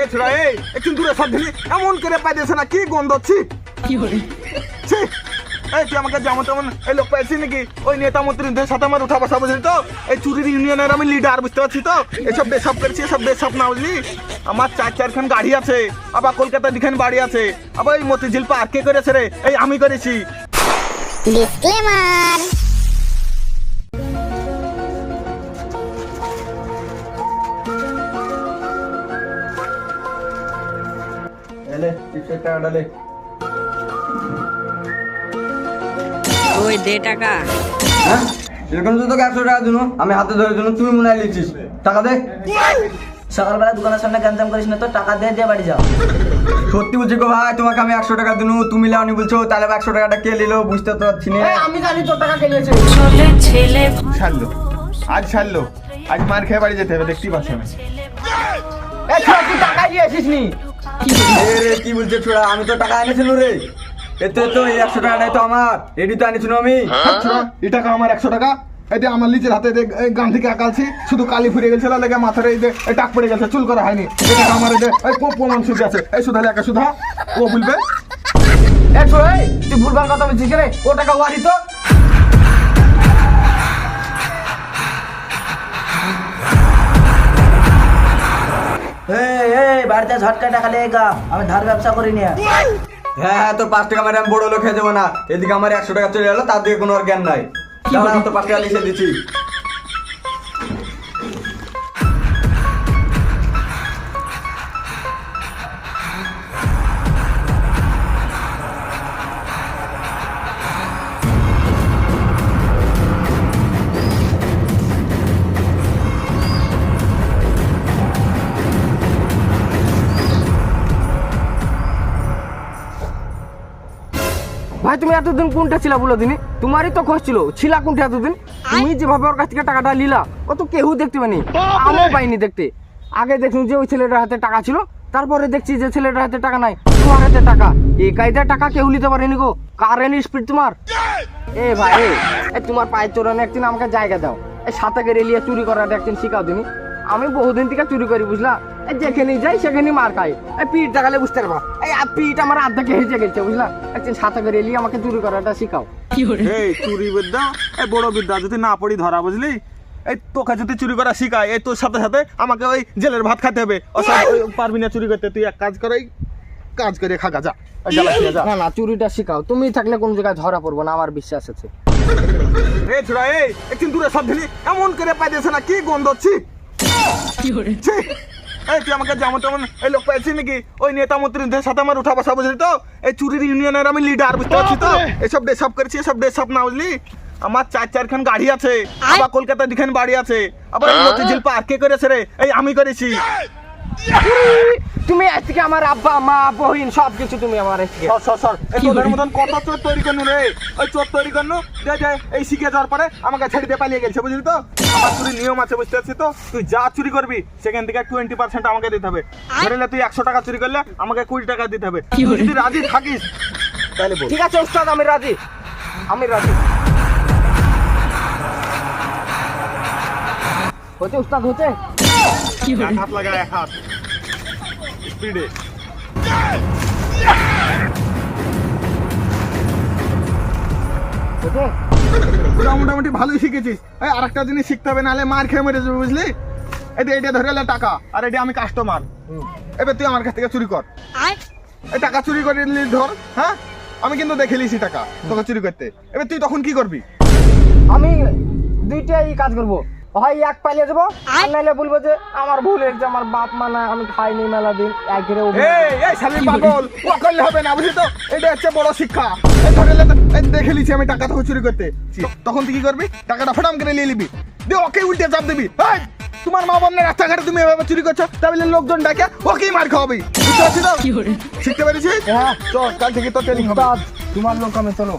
এ ছোড়া এই একটু দূরে সব দিলি এমন করে পাইতেছে না কি গন্ধ ছি। ছি। এই তুই আমাকে যেমন তেমন এই লোক নাকি? ওই নেতা মন্ত্রীদের সাথে আমার উঠা বসা বুঝলি তো? এই চুরির ইউনিয়নের আমি লিডার বুঝতে পারছি তো? এসব করেছি না বুঝলি? আমার চার চারখান গাড়ি আছে আবার কলকাতার দিখান বাড়ি আছে আবার এই মতিঝিল পার্ক কে করেছে রে এই আমি করেছি। ডিসক্লেমার টিপসের টাকাটা ওই দে টাকা। হ্যাঁ? এরকম তো তোকে একশো টাকা দিন আমি হাতে ধরে দিন তুই মনে হয় লিখছিস টাকা দে। সকালবেলা দোকানের সামনে গ্যাঞ্জাম করিস না তো টাকা দিয়ে দিয়ে বাড়ি যাও। সত্যি বলছি গো ভাই তোমাকে আমি একশো টাকা দিনু তুমি লাউনি বলছো তাহলে একশো টাকাটা কে নিলো বুঝতে তো পারছি না। আমি জানি তোর টাকা কে নিয়েছে। ছাড়লো। আজ ছাড়লো। আজ মার খেয়ে বাড়ি যেতে হবে দেখতেই পাচ্ছ আমি তুই টাকা দিয়ে আসিস নি কি বলছে ছোড়া? আমি তো টাকা এনেছিল রে। এতে তো এই একশো টাকাটাই তো আমার। এডি তো এনেছিল আমি। এই টাকা আমার একশো টাকা। এতে আমার লিচের হাতে গান থেকে আকালছি শুধু কালি ফুরিয়ে গেছিল লেগে মাথার এই টাক পড়ে গেছে চুল করা হয়নি। আমার এই দে- এই প্রমাণ সুযোগ আছে। এই সুধা লেখা সুধা। ও বলবে এই ছোড়া তুই ভুলভাল কথা বলছিস রে ও টাকা ওয়ারি তো। বাড়িতে ঝটকা টাকা লেগে গা আমি ধার ব্যবসা করি নিয়ে হ্যাঁ হ্যাঁ তোর পাঁচ টাকা মানে আমি বড় লোক হয়ে যাব না। এদিকে আমার একশো টাকা চলে গেলো তার দিকে কোনো আর জ্ঞান নাই। আমি তো পাঁচ টাকা লিখে দিচ্ছি। তুমি এতদিন কোনটা ছিল বলো দিনি? তোমারই তো খোঁজ ছিল ছিলা কোনটা এতদিন? তুমি যেভাবে ওর কাছ থেকে টাকাটা লিলা ও তো কেউ দেখতে পানি আমিও পাইনি দেখতে। আগে দেখুন যে ওই ছেলেটার হাতে টাকা ছিল তারপরে দেখছি যে ছেলেটার হাতে টাকা নাই তোমার হাতে টাকা। এই কায়দায় টাকা কেউ নিতে পারেনি গো কারেন্ট স্পিড তোমার। এ ভাই এ তোমার পায়ের চোরানো একদিন আমাকে জায়গা দাও। এই সাতাকে রেলিয়ে চুরি করাটা একদিন শিখাও তুমি আমি বহুদিন থেকে চুরি করি বুঝলা? এই যেখানে যাই সেখানে মার খাই। এই পিঠ দেখালে বুঝতে পারবা। এই আ- পিঠ আমার আর্ধেকে হেঁচে গেছে বুঝলা? একদিন সাথে করে এলি আমাকে চুরি করাটা শিখাও। এই চুরি বিদ্যা এই বড় বিদ্যা যদি না পড়ি ধরা বুঝলি? এই তোকে যদি চুরি করা শিখায় এই তোর সাথে সাথে আমাকে ওই জেলের ভাত খেতে হবে। ও সব পারবি না চুরি করতে তুই এক কাজ কর এই কাজ করে খাগা যা। না না চুরিটা শিখাও। তুমি থাকলে কোন জায়গায় ধরা পড়ব না আমার বিশ্বাস আছে। এই ছোড়া এই একদিন দূরে সব দিলি এমন করে পাইতেছে না কি গন্ধ ছি ছি। এই তুই আমাকে যেমন তেমন এই লোক নাকি? ওই নেতা মন্ত্রীদের সাথে আমার উঠা বসা বুঝলি তো? এই চুরির ইউনিয়নের আমি লিডার বুঝতে পারছি তো? এসব ডেসব করেছি এসব ডেসব না বুঝলি? আমার চার চারখান গাড়ি আছে আবার কলকাতা দিখান বাড়ি আছে। আবার এই মতিঝিল পার্ক করেছে রে এই আমি করেছি। তুমি আজকে আমার আব্বা মা বহিন সব কিছু তুমি আমার আজকে। সর সর সর। এই তোদের মতন কত চোর তৈরি করনু রে? ওই চোর তৈরি করনু? যে যে এই শিখে যাওয়ার পরে আমাকে ছেড়ে দিয়ে পালিয়ে গেছে বুঝলি তো? আমার চুরির নিয়ম আছে বুঝতে পারছিস তো? তুই যা চুরি করবি সেখান থেকে টোয়েন্টি পার্সেন্ট আমাকে দিতে হবে। ধরে নে তুই একশো টাকা চুরি করলে আমাকে কুড়ি টাকা দিতে হবে। তুই যদি রাজি থাকিস তাহলে বল। ঠিক আছে উস্তাদ আমি রাজি। আমি রাজি। হতে উস্তাদ হতে এক হাত লাগা এক হাত। স্পিডে। মোটামুটি ভালোই শিখেছিস। এই আর একটা জিনিস শিখতে হবে নাহলে মার খেয়ে মেরে যাবে বুঝলি? এটা এটা ধরে এলে টাকা আর এটা আমি কাস্টমার এবার তুই আমার কাছ থেকে চুরি কর। এই টাকা চুরি করে নিলি ধর হ্যাঁ? আমি কিন্তু দেখে লিছি টাকা তোকে চুরি করতে। এবার তুই তখন কি করবি? আমি দুইটাই কাজ করব। হয় এক পালিয়ে যাব? আর নাইলে বলব যে আমার ভুল হয়েছে আমার বাপ মা না আমি খাইনি মেলা দিন এক ঘিরে এই এই শালি পাগল ও করলে হবে না বুঝলি তো? এটা হচ্ছে বড় শিক্ষা। এই ধরে দেখে লিছি আমি টাকা তোকে চুরি করতে। তখন তুই কি করবি? টাকাটা ফটাম করে নিয়ে নিবি। দিয়ে ওকে উল্টে চাপ দিবি। এই তোমার মা বোনের রাস্তাঘাটে তুমি এভাবে চুরি করছ তাহলে লোকজন ডাকে ওকেই মার খাওয়াবি। বুঝতে পারছিস তো? শিখতে পেরেছিস? হ্যাঁ। চল কাল থেকে তো ট্রেনিং হবে। তোমার লোক আমি চলো।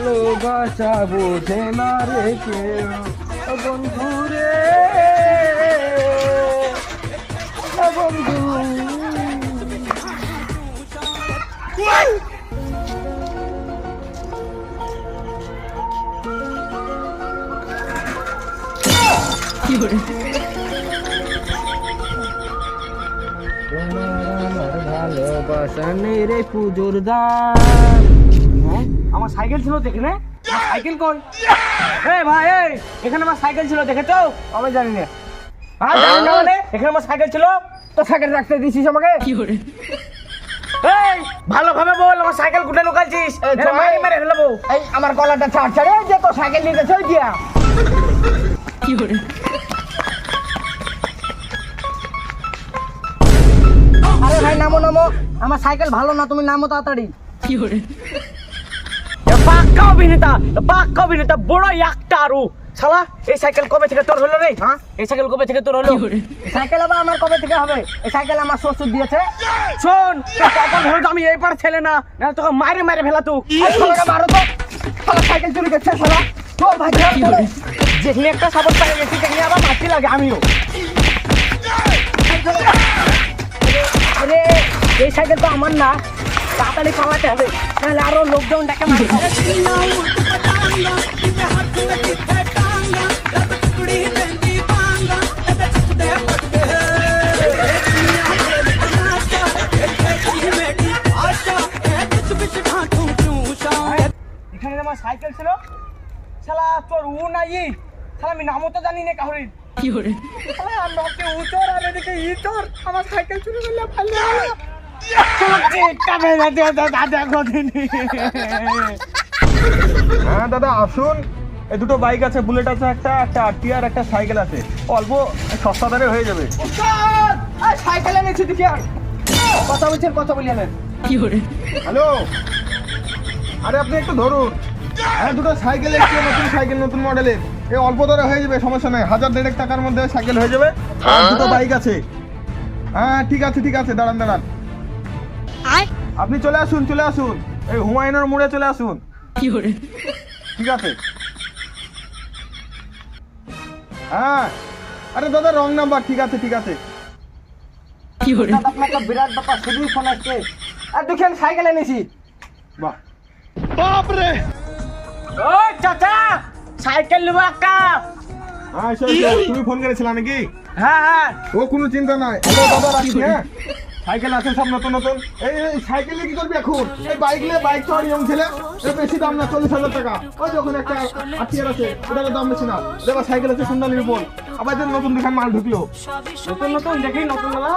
ভালোবাসা বোঝে না রে কেউ বন্ধু রে। বন্ধু। তোমার আমার ভালোবাসা নেই রে পুজোর হ্যাঁ? আমার সাইকেল ছিল দেখে সাইকেল কই? এই ভাই এই এখানে আমার সাইকেল ছিল দেখেছ? আমি জানি না। হ্যাঁ জানি না মানে এখানে আমার সাইকেল ছিল তো সাইকেল রাখতে দিছিস আমাকে? এই ভালোভাবে বল আমার সাইকেল কোথায় লুকাইছিস? এরা মারি মেরে ফেলব। এই আমার গলাটা ছাড় ছাড় যে তো সাইকেল নিয়ে গেছে দিয়া। আরে ভাই নামো নামো। আমার সাইকেল ভালো না তুমি নামো তাড়াতাড়ি। এ পাক্কা অভিনেতা পাক্কা অভিনেতা বড় একটা আরু শালা এই সাইকেল কবে থেকে তোর হলো রে? হ্যাঁ? এই সাইকেল কবে থেকে তোর হলো? সাইকেল আবার আমার কবে থেকে হবে? এই সাইকেল আমার শ্বশুর দিয়েছে। শোন তোর কখন হলো আমি এই পার ছেলে না না তোকে মারে মারে ফেলা তুই। মারো তো শালা সাইকেল চুরি করছে শালা। তোর ভাই যেখানে একটা সাপোর্ট পাই গেছি সেখানে আবার মারতে লাগে আমিও। আরে এই সাইকেল তো আমার না। তাড়াতাড়ি পালাতে হবে। নাহলে আরও লোকজন ডেকে এখানে আমার সাইকেল ছিল শালা তোর উ নাই শালা আমি নামও তো জানি না কাহরির শালা আর নকে উ চোর আর এদিকে ই আমার সাইকেল চুরি করলে পারলে হ্যাঁ দাদা, আসুন। এই দুটো বাইক আছে, বুলেট আছে একটা একটা আরটিআর একটা সাইকেল আছে। অল্প সস্তা দারে হয়ে যাবে। সাইকেল এনেছি দেখি আর। কথা বলছেন, কথা বলি আনেন হ্যালো? আরে, আপনি একটু ধরুন। হ্যাঁ দুটো সাইকেল এসছে, নতুন সাইকেল, নতুন মডেলের। এই অল্প দরে হয়ে যাবে, সমস্যা নাই। হাজার দেড়েক টাকার মধ্যে সাইকেল হয়ে যাবে। আর দুটো বাইক আছে। হ্যাঁ ঠিক আছে ঠিক আছে, দাঁড়ান দাঁড়ান। আপনি চলে আসুন চলে আসুন। এই হুমায়ুনের মোড়ে চলে আসুন। ঠিক আছে। হ্যাঁ। আরে দাদা রং নাম্বার ঠিক আছে ঠিক আছে। বিরাট ব্যাপার ফোন আসছে। আর দেখি আমি সাইকেল এনেছি বাহ। ওই চাচা! সাইকেল নেব একটা হ্যাঁ। তুমি ফোন করেছিলা নাকি? হ্যাঁ হ্যাঁ। ও কোনো চিন্তা নাই। দাদা রাখছি হ্যাঁ? সাইকেল আছে সব নতুন নতুন। এই সাইকেল কি করবি এখন? এই বাইক নিয়ে বাইক তো ইয়ং ছেলে। এর বেশি দাম না চল্লিশ হাজার টাকা। ওই যখন একটা আত্মীয় আছে ওটার দাম বেশি না। দেখো সাইকেল আছে সুন্দর নিবি বল আবার যে নতুন দোকান মাল ঢুকলো। নতুন নতুন দেখি নতুন বেলা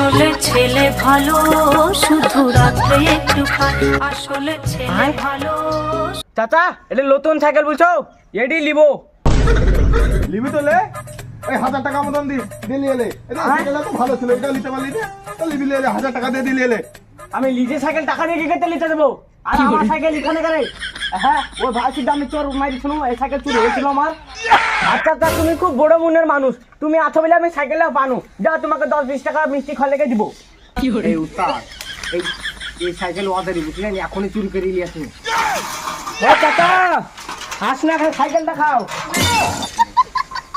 আসলে ছেলে ভালো শুধু রাত্রে একটু আসলে ছেলে ভালো। চাচা এটা নতুন সাইকেল বলছো? এটি লিবো। লিবি তো লে। এই হাজার টাকা মতন দি দিলি এলে। এই সাইকেলটা তো ভালো ছিল এটা নিতে পারলি না? তো লিবি লে হাজার টাকা দিয়ে দিলি এলে। আমি লিজে সাইকেল টাকা দিয়ে কি দেবো। আর আমার সাইকেল এখানে করে হ্যাঁ ওই ভাইসির দামে চোর মারি শুনো এই সাইকেল চুরি হয়েছিল আমার। আচ্ছা আচ্ছা তুমি খুব বড় মনের মানুষ। তুমি আছো বলে আমি সাইকেলটা পানো যা তোমাকে দশ বিশ টাকা মিষ্টি খা লেগে দিব। এই উস্তাদ এই এই সাইকেল ওয়াদারি বুঝলেন এখনই চুরি করে নিয়ে আসুন চাচা হাস না সাইকেলটা খাও।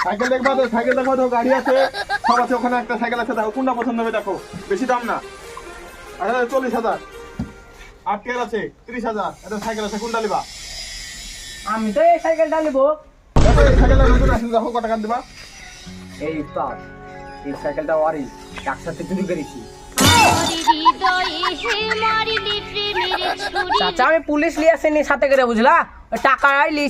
সাইকেল দেখবা তো সাইকেল দেখো তো গাড়ি আছে। সব আছে ওখানে একটা সাইকেল আছে দেখো কোনটা পছন্দ হবে দেখো। বেশি দাম না। আচ্ছা চল্লিশ হাজার। আর তেল আছে তিরিশ হাজার। এটা সাইকেল আছে কোনটা নিবা? আমি তো এই সাইকেলটা নেব। দেখো এই সাইকেলটা নতুন আছে দেখো কত টাকা দিবা? এই উস্তাদ এই সাইকেলটা ওয়ারি একসাথে চুরি করেছি। চাচা আমি পুলিশ নিয়ে আসেনি সাথে করে বুঝলা? ওই টাকাই এই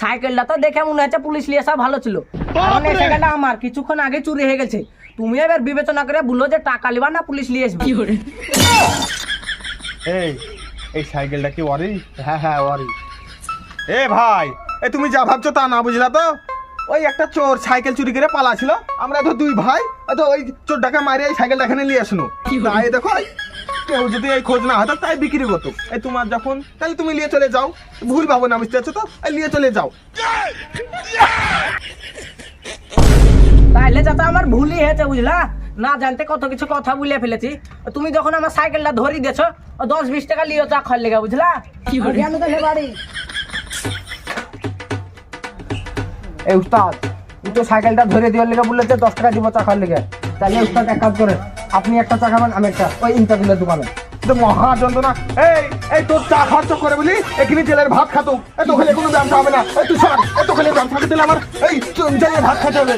সাইকেলটা তো দেখে মনে হচ্ছে পুলিশ নিয়ে আসা ভালো ছিল। কারণ এই সাইকেলটা আমার কিছুক্ষণ আগে চুরি হয়ে গেছে। তুমি এবার বিবেচনা করে বলল যে টাকা লিবা না পুলিশ নিয়ে আসবে। এই এই সাইকেলটা কি ওয়ারি? হ্যাঁ হ্যাঁ ওয়ারি। এ ভাই এ তুমি যা ভাবছ তা না বুঝলা তো? ওই একটা চোর সাইকেল চুরি করে পালা ছিল আমরা তো দুই ভাই তো ওই চোরটাকে মারে এই সাইকেলটা এখানে নিয়ে আসলো তাই দেখো কেউ যদি এই খোঁজ না হতো তাই বিক্রি করতো। এই তোমার যখন তাহলে তুমি নিয়ে চলে যাও। ভুল ভাবো না বুঝতে পারছ তো? নিয়ে চলে যাও। তাহলে চাচা আমার ভুলই হয়েছে বুঝলা? না জানতে কত কিছু কথা বলে ফেলেছি। তুমি যখন আমার সাইকেলটা ধরি দিয়েছ দশ বিশ টাকা লিও চা খাওয়ার লেগে বুঝলা? গেল তো বাড়ি। এই উস্তাদ ও তো সাইকেলটা ধরে দেওয়ার লেগে বললে দশ টাকা দিব চা খাওয়ার লেগে। তাহলে উস্তাদ এক কাজ করে। আপনি একটা চা খাবেন, আমি একটা ওই ইন্টারভিউলের দোকানে। মহা যন্ত্রণা এই এই তোর চা খরচ করে বলি, এখানে জেলের ভাত খাতো। এত খেলে কোনো ব্যবসা হবে না। তুই সর এত খেলে ব্যবসা খেতে দিলে আমার, এই জেলের ভাত খেতে হবে।